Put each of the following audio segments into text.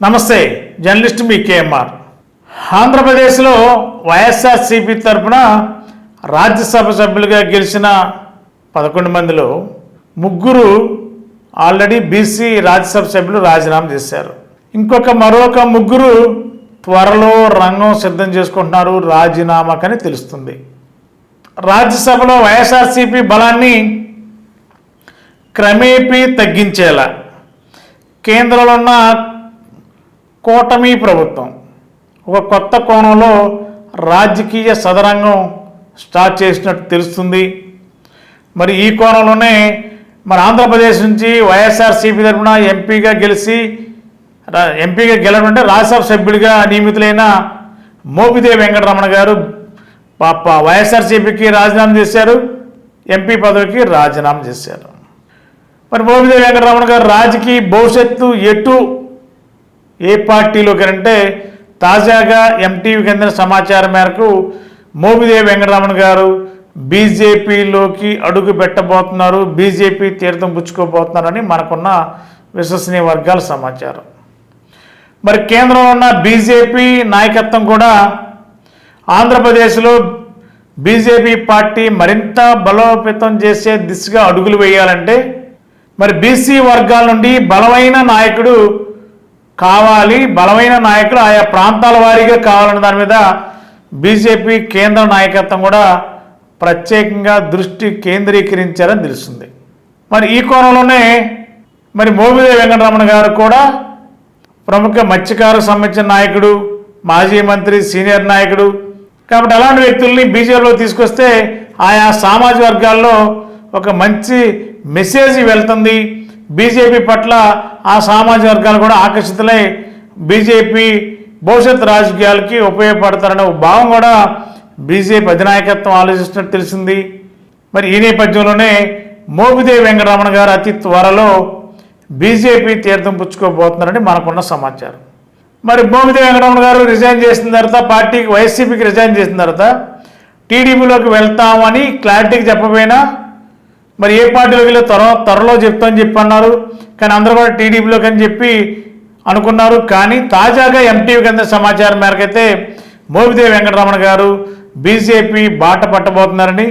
నమస్తే జర్నలిస్ట్ మీ కేఎంఆర్. ఆంధ్రప్రదేశ్లో వైఎస్ఆర్సీపీ తరఫున రాజ్యసభ సభ్యులుగా గెలిచిన పదకొండు మందిలో ముగ్గురు ఆల్రెడీ బీసీ రాజ్యసభ సభ్యులు రాజీనామా చేశారు. ఇంకొక మరొక ముగ్గురు త్వరలో రంగం సిద్ధం చేసుకుంటున్నారు రాజీనామాకని తెలుస్తుంది. రాజ్యసభలో వైఎస్ఆర్సీపీ బలాన్ని క్రమేపీ తగ్గించేలా కేంద్రంలో ఉన్న కూటమి ప్రభుత్వం. ఒక కొత్త కోణంలో రాజకీయ సదరంగం స్టార్ట్ చేసినట్టు తెలుస్తుంది. మరి ఈ కోణంలోనే మరి ఆంధ్రప్రదేశ్ నుంచి వైఎస్ఆర్సీపీ తరఫున ఎంపీగా గెలిచి ఎంపీగా గెలవడం అంటే రాజ్యసభ సభ్యుడిగా నియమితులైన మోపిదేవి వెంకటరమణ గారు పాప వైఎస్ఆర్సీపీకి రాజీనామా చేశారు ఎంపీ పదవికి రాజీనామా చేశారు. మరి మోపిదేవి వెంకటరమణ గారు రాజకీయ భవిష్యత్తు ఎటు ఏ పార్టీలోకి అంటే తాజాగా ఎంటీవీకి అందిన సమాచారం మేరకు మోపిదేవి వెంకటరమణ గారు బీజేపీలోకి అడుగు పెట్టబోతున్నారు. బీజేపీ తీర్థం పుచ్చుకోబోతున్నారని మనకున్న విశ్వసనీయ వర్గాల సమాచారం. మరి కేంద్రంలో ఉన్న బీజేపీ నాయకత్వం కూడా ఆంధ్రప్రదేశ్లో బీజేపీ పార్టీ మరింత బలోపేతం చేసే దిశగా అడుగులు వేయాలంటే మరి బీసీ వర్గాల నుండి బలమైన నాయకుడు కావాలి బలమైన నాయకుడు ఆయా ప్రాంతాల వారీగా కావాలన్న దాని మీద బీజేపీ కేంద్ర నాయకత్వం కూడా ప్రత్యేకంగా దృష్టి కేంద్రీకరించారని తెలుస్తుంది. మరి ఈ కోణంలోనే మరి మోమిదేవి వెంకటరమణ గారు కూడా ప్రముఖ మత్స్యకారుకు సంబంధించిన నాయకుడు మాజీ మంత్రి సీనియర్ నాయకుడు. కాబట్టి అలాంటి వ్యక్తుల్ని బీజేపీలో తీసుకొస్తే ఆయా సామాజిక వర్గాల్లో ఒక మంచి మెసేజ్ వెళ్తుంది. బీజేపీ పట్ల ఆ సామాజిక వర్గాలు కూడా ఆకర్షితులై బీజేపీ భవిష్యత్ రాజకీయాలకి ఉపయోగపడతారనే భావం కూడా బీజేపీ అధినాయకత్వం ఆలోచిస్తున్నట్టు తెలిసింది. మరి ఈ నేపథ్యంలోనే మోపిదేవి వెంకటరమణ గారు అతి త్వరలో బీజేపీ తీర్థం పుచ్చుకోబోతున్నారని మనకున్న సమాచారం. మరి మోపిదేవి వెంకటరమణ గారు రిజైన్ చేసిన తర్వాత పార్టీకి వైసీపీకి రిజైన్ చేసిన తర్వాత టీడీపీలోకి వెళ్తామని క్లారిటీకి చెప్పబోయినా మరి ఏ పార్టీలో వీళ్ళు త్వర త్వరలో చెప్తామని చెప్పి అన్నారు కానీ అందరూ కూడా టీడీపీలోకి అని చెప్పి అనుకున్నారు. కానీ తాజాగా ఎంటీవీకి అందిన సమాచారం మేరకైతే మోపిదేవి వెంకటరమణ గారు బీజేపీ బాట పట్టబోతున్నారని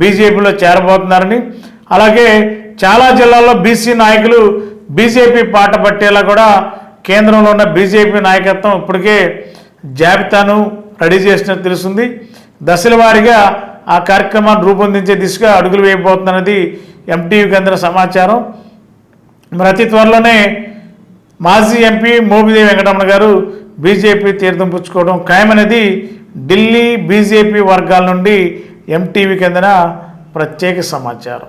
బీజేపీలో చేరబోతున్నారని. అలాగే చాలా జిల్లాల్లో బీసీ నాయకులు బీజేపీ పాట పట్టేలా కూడా కేంద్రంలో ఉన్న బీజేపీ నాయకత్వం ఇప్పటికే జాబితాను రెడీ చేసినట్టు తెలుస్తుంది. దశల వారీగా ఆ కార్యక్రమాన్ని రూపొందించే దిశగా అడుగులు వేయబోతున్నది ఎంటీవీకి అందిన సమాచారం. మరి అతి త్వరలోనే మాజీ ఎంపీ మోబిదేవి వెంకటరమణ గారు బీజేపీ తీర్థం పుచ్చుకోవడం ఖాయమనేది ఢిల్లీ బీజేపీ వర్గాల నుండి ఎంటీవీకి అందిన ప్రత్యేక సమాచారం.